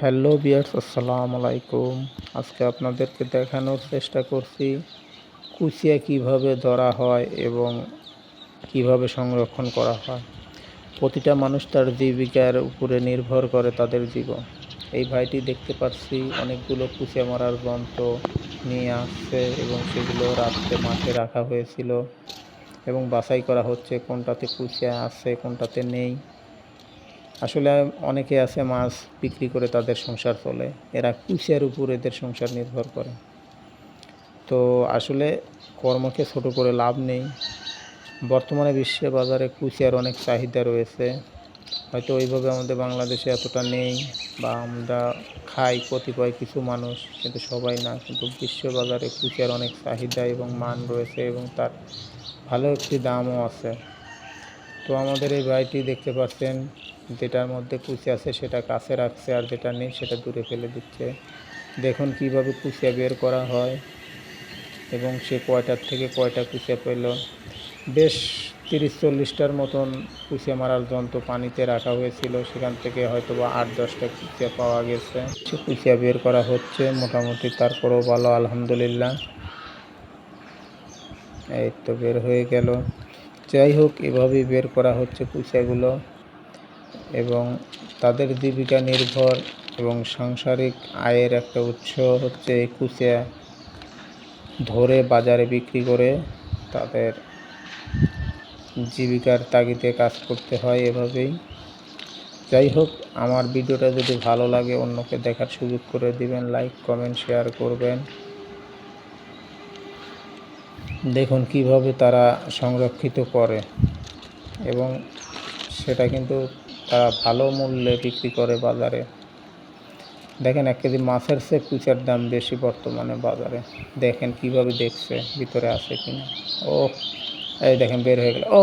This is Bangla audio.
হ্যালো বিয়ার্স, আসসালামু আলাইকুম। আজকে আপনাদেরকে দেখানোর চেষ্টা করছি কুচিয়া কীভাবে ধরা হয় এবং কীভাবে সংরক্ষণ করা হয়। প্রতিটা মানুষ তার জীবিকার উপরে নির্ভর করে তাদের জীবন। এই ভাইটি দেখতে পাচ্ছি অনেকগুলো কুচিয়া মারার যন্ত্র নিয়ে আসছে এবং সেগুলো রাত্রে মাঠে রাখা হয়েছিল এবং বাছাই করা হচ্ছে কোনটাতে কুচিয়া আছে, কোনটাতে নেই। আসলে অনেকে আছে মাছ বিক্রি করে তাদের সংসার চলে। এরা কুচিয়ার উপর এদের সংসার নির্ভর করে। তো আসলে কর্মকে ছোট করে লাভ নেই। বর্তমানে বিশ্ব বাজারে কুচিয়ার অনেক চাহিদা রয়েছে। হয়তো ওইভাবে আমাদের বাংলাদেশে এতটা নেই বা আমরা খাই কতিপয় কিছু মানুষ, কিন্তু সবাই না। কিন্তু বিশ্ব বাজারে কুচিয়ার অনেক চাহিদা এবং মান রয়েছে এবং তার ভালো একটি দামও আছে। তো আমাদের এই ভাইটি দেখতে পাচ্ছেন যেটার মধ্যে কুচি আছে সেটা কাছে রাখছে আর যেটা নেই সেটা দূরে ফেলে দিচ্ছে। দেখুন কীভাবে কুচিয়া বের করা হয় এবং সে কয়টার থেকে কয়টা কুচিয়া পেল। বেশ তিরিশ চল্লিশটার মতন কুচিয়া মারার যন্ত্র পানিতে রাখা হয়েছিল। সেখান থেকে হয়তো বা আট দশটা কুচিয়া পাওয়া গেছে। সে কুচিয়া বের করা হচ্ছে মোটামুটি, তারপরেও ভালো, আলহামদুলিল্লাহ। এই তো বের হয়ে গেল। যাই হোক, এভাবেই বের করা হচ্ছে কুচিয়াগুলো। এবং তাদের জীবিকা নির্ভর এবং সাংসারিক আয়ের একটা উৎস হচ্ছে এই কুচিয়া। ধরে বাজারে বিক্রি করে তাদের জীবিকার তাগিদে কাজ করতে হয় এভাবেই। যাই হোক, আমার ভিডিওটা যদি ভালো লাগে, অন্যকে দেখার সুযোগ করে দিবেন, লাইক, কমেন্ট, শেয়ার করবেন। দেখুন কীভাবে তারা সংরক্ষিত করে। এবং সেটা কিন্তু তারা ভালো মূল্যে বিক্রি করে বাজারে। দেখেন এক কেজি মাছের চেয়ে কুচার দাম বেশি বর্তমানে বাজারে। দেখেন কীভাবে দেখছে, ভিতরে আছে কিনা। ও এই দেখেন বের হয়ে গেল। ও